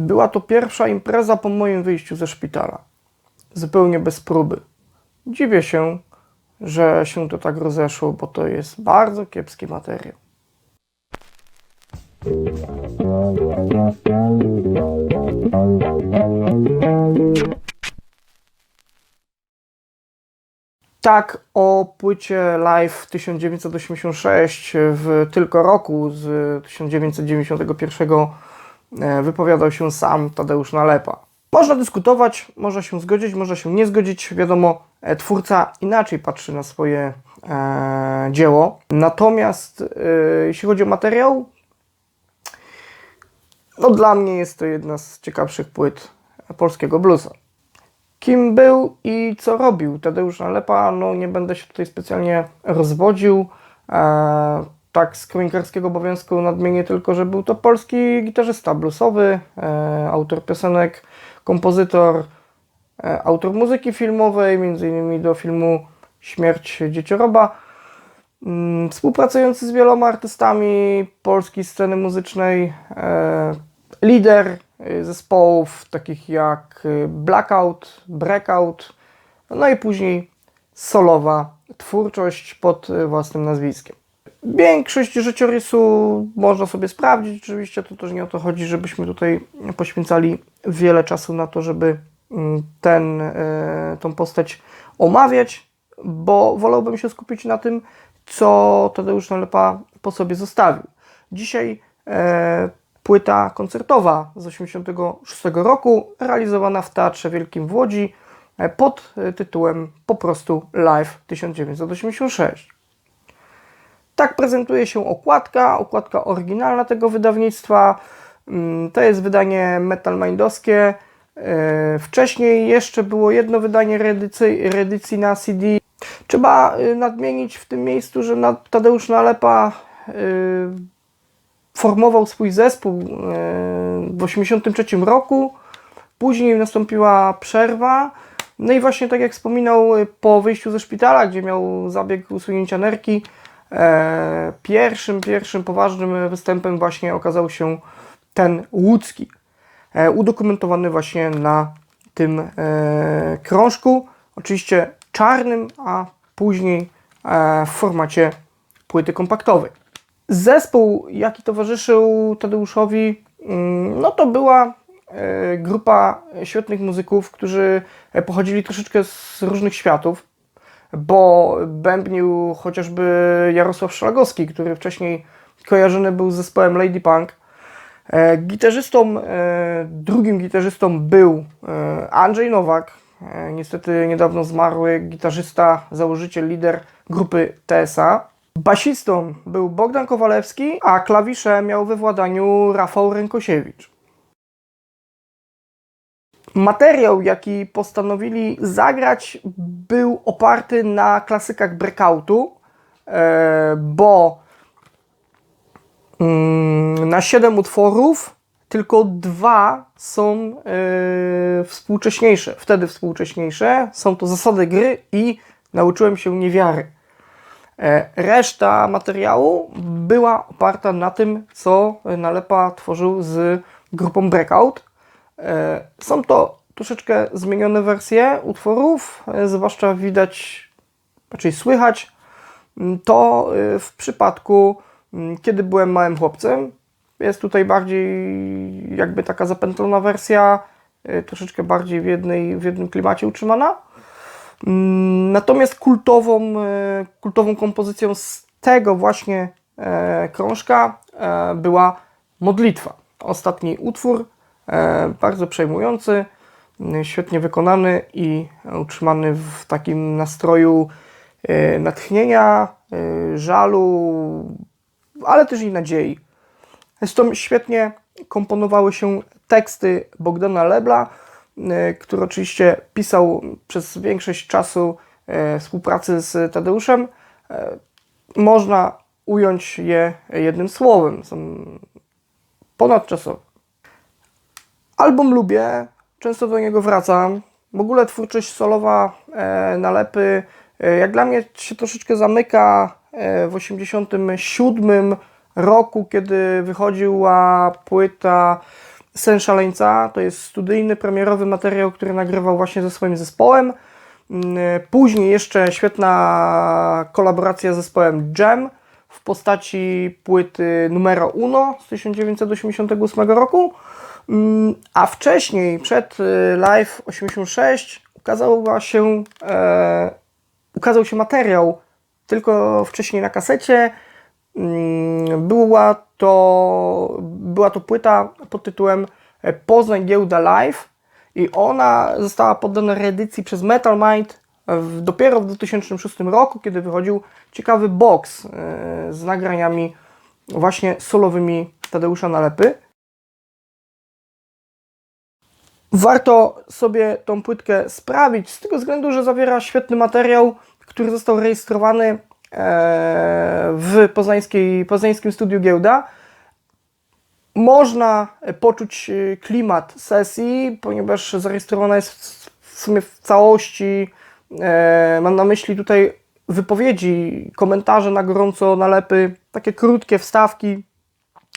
Była to pierwsza impreza po moim wyjściu ze szpitala. Zupełnie bez próby. Dziwię się, że się to tak rozeszło, bo to jest bardzo kiepski materiał. Tak, o płycie Live 1986 w tylko roku z 1991 e, wypowiadał się sam Tadeusz Nalepa. Można dyskutować, można się zgodzić, można się nie zgodzić. Wiadomo, e, twórca inaczej patrzy na swoje e, dzieło. Natomiast e, jeśli chodzi o materiał, no dla mnie jest to jedna z ciekawszych płyt polskiego bluesa. Kim był i co robił Tadeusz Nalepa, no nie będę się tutaj specjalnie rozwodził. E, tak, z kronikarskiego obowiązku nadmienię tylko, że był to polski gitarzysta bluesowy, e, autor piosenek, kompozytor, e, autor muzyki filmowej, m.in. do filmu Śmierć Dziecioroba. Mm, Współpracujący z wieloma artystami polskiej sceny muzycznej, e, lider e, zespołów takich jak e, Blackout, Breakout, no i później solowa twórczość pod e, własnym nazwiskiem. Większość życiorysu można sobie sprawdzić, oczywiście to też nie o to chodzi, żebyśmy tutaj poświęcali wiele czasu na to, żeby mm, ten, e, tą postać omawiać, bo wolałbym się skupić na tym, co Tadeusz Nalepa po sobie zostawił. Dzisiaj e, płyta koncertowa z 1986 roku, realizowana w Teatrze Wielkim w Łodzi e, pod e, tytułem po prostu Live 1986. Tak prezentuje się okładka, okładka oryginalna tego wydawnictwa. Mm, To jest wydanie Metal Mindowskie. E, Wcześniej jeszcze było jedno wydanie reedycji, na CD. Trzeba y, nadmienić w tym miejscu, że Tadeusz Nalepa y, formował swój zespół y, w 1983 roku. Później nastąpiła przerwa. No i właśnie tak jak wspominał, po wyjściu ze szpitala, gdzie miał zabieg usunięcia nerki, pierwszym, pierwszym poważnym występem właśnie okazał się ten łódzki. E, udokumentowany właśnie na tym e, krążku. Oczywiście czarnym, a później e, w formacie płyty kompaktowej. Zespół, jaki towarzyszył Tadeuszowi, mm, no to była e, grupa świetnych muzyków, którzy e, pochodzili troszeczkę z różnych światów, bo bębnił chociażby Jarosław Szlagowski, który wcześniej kojarzony był z zespołem Lady Punk. E, Gitarzystą, e, drugim gitarzystą był e, Andrzej Nowak, niestety niedawno zmarły gitarzysta, założyciel, lider grupy TSA. Basistą był Bogdan Kowalewski, a klawisze miał we władaniu Rafał Rękosiewicz. Materiał, jaki postanowili zagrać, był oparty na klasykach breakoutu, e, bo Mm, na 7 utworów tylko dwa są e, współcześniejsze, wtedy współcześniejsze. Są to zasady gry i nauczyłem się niewiary. E, reszta materiału była oparta na tym, co Nalepa tworzył z grupą Breakout. E, są to troszeczkę zmienione wersje utworów, e, zwłaszcza widać, raczej słychać mm, to y, w przypadku, mm, kiedy byłem małym chłopcem. Jest tutaj bardziej jakby taka zapętlona wersja, troszeczkę bardziej w, jednej, w jednym klimacie utrzymana. Mm, Natomiast kultową, kultową kompozycją z tego właśnie e, krążka e, była modlitwa. Ostatni utwór, e, bardzo przejmujący, świetnie wykonany i utrzymany w takim nastroju e, natchnienia, e, żalu, ale też i nadziei. Zresztą świetnie komponowały się teksty Bogdana Lebla, e, który oczywiście pisał przez większość czasu e, współpracy z Tadeuszem. E, Można ująć je jednym słowem. Są ponadczasowe. Album lubię, często do niego wracam. W ogóle twórczość solowa e, Nalepy, e, jak dla mnie się troszeczkę zamyka e, w 87 roku, kiedy wychodziła płyta Sen Szaleńca to jest studyjny, premierowy materiał, który nagrywał właśnie ze swoim zespołem. Mm, Później jeszcze świetna kolaboracja z zespołem Jam w postaci płyty Numero Uno z 1988 roku. Mm, A wcześniej, przed y, Live 86, ukazała się, e, ukazał się materiał tylko wcześniej na kasecie. Mm, Była to, była to płyta pod tytułem e, Poznań Giełda Live i ona została poddana reedycji przez Metal Mind w, dopiero w 2006 roku, kiedy wychodził ciekawy box e, z nagraniami właśnie solowymi Tadeusza Nalepy. Warto sobie tą płytkę sprawić z tego względu, że zawiera świetny materiał, który został rejestrowany e, w poznańskiej, poznańskim studiu Giełda. Można poczuć e, klimat sesji, ponieważ zarejestrowana jest w- sumie w całości. E, mam na myśli tutaj wypowiedzi, komentarze na gorąco, nalepy, takie krótkie wstawki,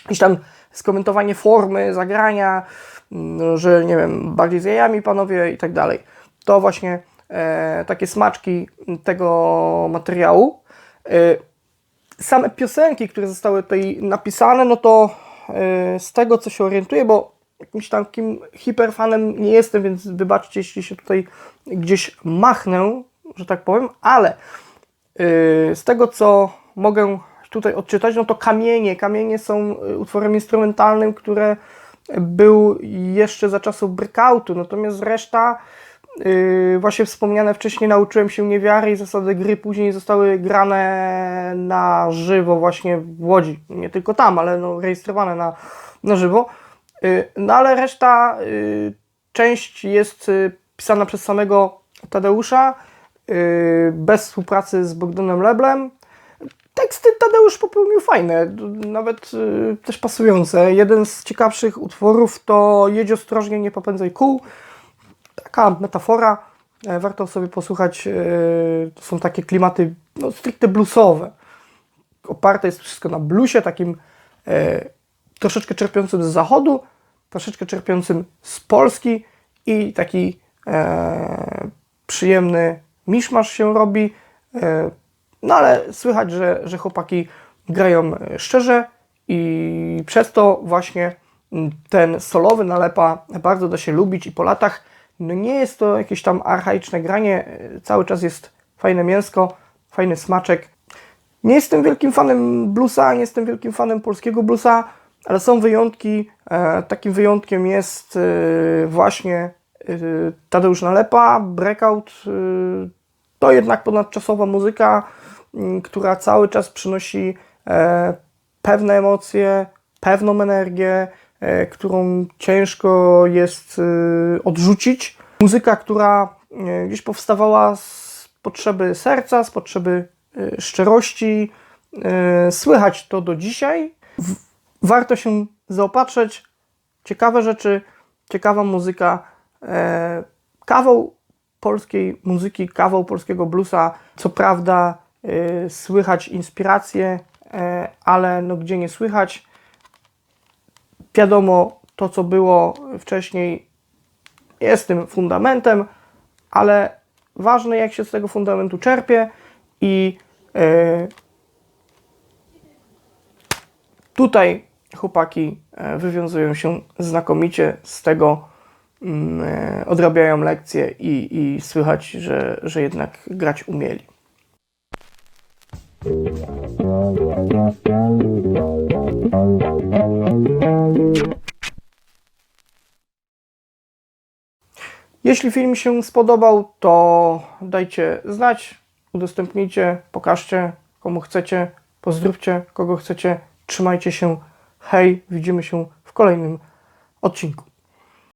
jakieś tam skomentowanie formy, zagrania, mm, że nie wiem, bardziej z jajami panowie i tak dalej. To właśnie e, takie smaczki tego materiału. E, same piosenki, które zostały tutaj napisane, no to e, z tego co się orientuję, bo jakimś takim hiperfanem nie jestem, więc wybaczcie, jeśli się tutaj gdzieś machnę, że tak powiem, ale yy, z tego co mogę tutaj odczytać, no to kamienie. Kamienie są y, utworem instrumentalnym, które był jeszcze za czasów breakoutu, natomiast reszta yy, właśnie wspomniane wcześniej nauczyłem się niewiary i zasady gry później zostały grane na żywo właśnie w Łodzi. Nie tylko tam, ale no, rejestrowane na, na żywo. Yy, No ale reszta, yy, część jest y, pisana przez samego Tadeusza, yy, bez współpracy z Bogdanem Leblem. Teksty Tadeusz popełnił fajne, nawet y, też pasujące. Jeden z ciekawszych utworów to Jedź ostrożnie, nie popędzaj kół. Taka metafora, e, warto sobie posłuchać. e, To są takie klimaty no, stricte bluesowe. Oparte jest wszystko na bluesie, takim e, troszeczkę czerpiącym z zachodu, troszeczkę czerpiącym z Polski i taki e, przyjemny miszmasz się robi. No ale słychać, że, że chłopaki grają e, szczerze i przez to właśnie mm, ten solowy nalepa bardzo da się lubić i po latach no nie jest to jakieś tam archaiczne granie, e, cały czas jest fajne mięsko, fajny smaczek. Nie jestem wielkim fanem bluesa, nie jestem wielkim fanem polskiego bluesa, ale są wyjątki. E, takim wyjątkiem jest właśnie Tadeusz Nalepa, Breakout. To jednak ponadczasowa muzyka, która cały czas przynosi e, pewne emocje, pewną energię, e, którą ciężko jest e, odrzucić. Muzyka, która gdzieś powstawała z potrzeby serca, z potrzeby szczerości. Słychać to do dzisiaj. Warto się zaopatrzyć. Ciekawe rzeczy, ciekawa muzyka. Kawał polskiej muzyki, kawał polskiego bluesa. Co prawda słychać inspiracje, e, ale no gdzie nie słychać. Wiadomo, to co było wcześniej jest tym fundamentem, ale ważne jak się z tego fundamentu czerpie i e, tutaj chłopaki e, wywiązują się znakomicie z tego, mm, odrabiają lekcje i, i słychać, że, że jednak grać umieli. Jeśli film się spodobał, to dajcie znać, udostępnijcie, pokażcie komu chcecie, pozdrówcie kogo chcecie, trzymajcie się, hej, widzimy się w kolejnym odcinku.